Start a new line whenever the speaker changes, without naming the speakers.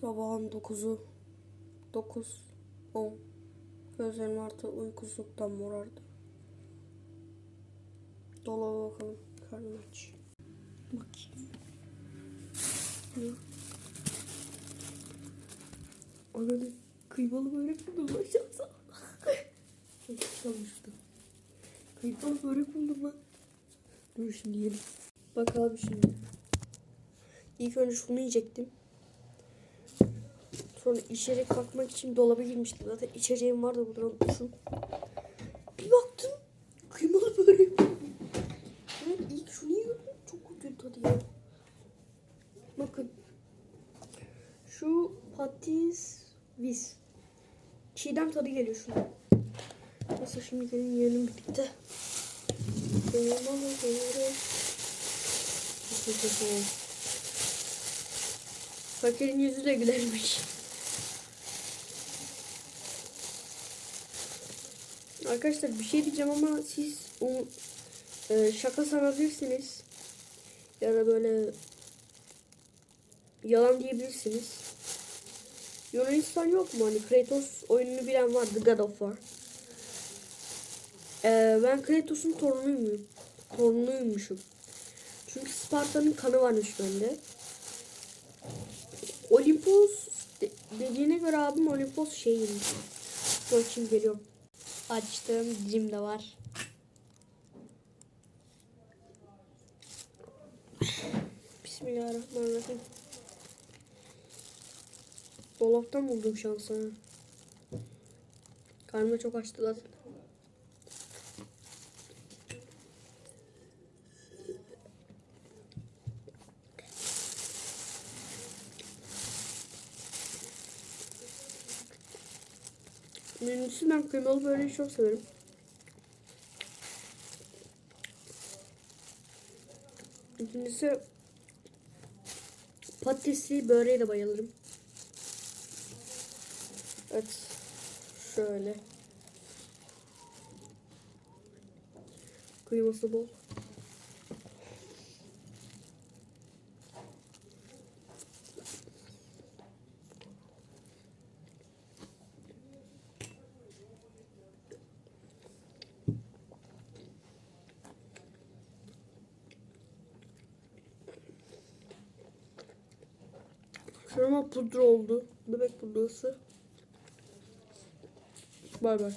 Sabahın 9'u 9 10 Gözlerim artık uykusuzluktan morardı. Dolaba bakalım. Karnım aç. Bakayım. Ne? Ananı kıymalı börek buldum lan şansa. Çalmıştım. Kıymalı börek buldum lan. Dur şimdi yiyelim. Bak abi şimdi. İlk önce şunu yiyecektim. Sonra içeri kalkmak için dolaba girmiştim. Zaten içeceğim vardı buradan unutmuşum. Bir baktım kıymalı börek. Ben ilk şunu yiyordum. Çok kötü tadı ya. Bakın. Şu patates vis. Çiğdem tadı geliyor şuna. Nasıl şimdi gelin yiyelim birlikte. Fakirin yüzü de gülermiş. Arkadaşlar bir şey diyeceğim ama siz um, e, şaka sanabilirsiniz. Ya da böyle yalan diyebilirsiniz. Yunanistan yok mu? Hani Kratos oyununu bilen var. The God of War. Ee, ben Kratos'un torunuyum. Torunuymuşum. Çünkü Sparta'nın kanı varmış bende. Olimpos de- dediğine göre abim Olimpos şeyiymiş. Dur şimdi geliyorum. Açtım dicim de var. Bismillahirrahmanirrahim. Dolaptan buldum şansını. Karnım çok açtı zaten. Birincisi ben kıymalı böreği çok severim. İkincisi patatesli böreğe de bayılırım. Evet. Şöyle. Kıyması bol. Şurama pudra oldu. Bebek pudrası. Bay bay.